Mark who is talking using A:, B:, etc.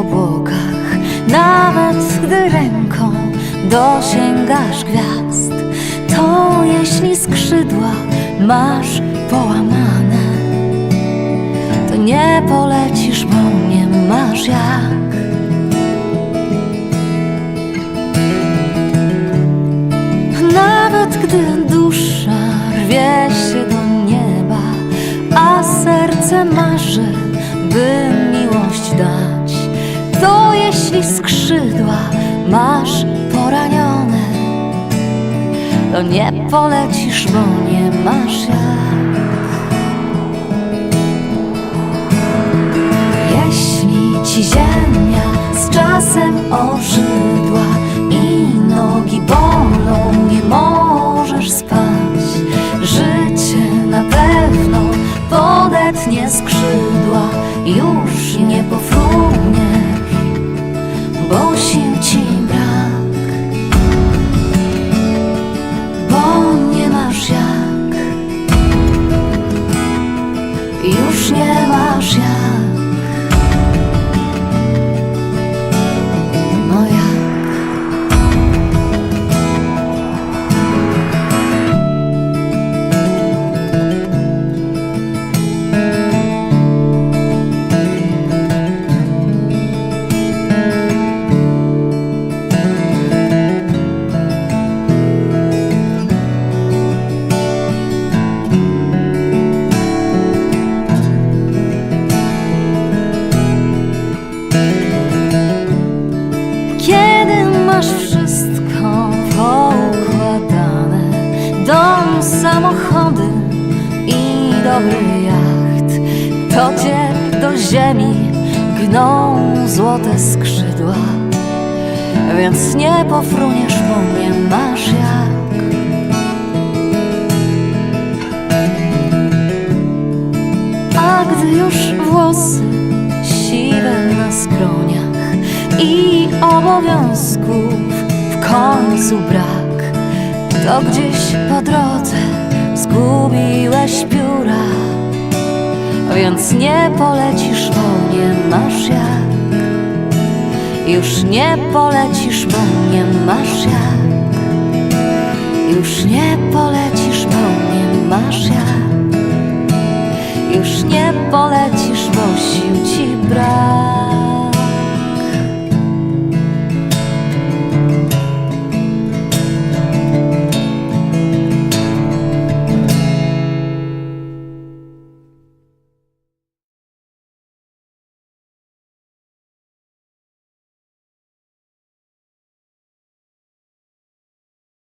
A: obłokach. Nawet gdy ręką dosięgasz gwiazd To jeśli skrzydła masz połamane To nie polecisz, bo nie masz jak. Nawet gdy dusza rwie się do nieba A serce marzy, by miłość dać to jeśli skrzydła masz poranione, to nie polecisz, bo nie masz jak. Jeśli ci ziemia z czasem ożydła i nogi bolą, nie możesz nie masz jak. Dom, samochody i dobry jacht. To cię do ziemi gną złote skrzydła Więc nie pofruniesz, bo nie masz jak. A gdy już włosy siwe na skroniach i obowiązków w końcu brak, to gdzieś po drodze zgubiłeś pióra, więc nie polecisz, bo nie masz jak. Już nie polecisz, bo nie masz jak. Już nie polecisz, bo nie masz jak. Już nie polecisz.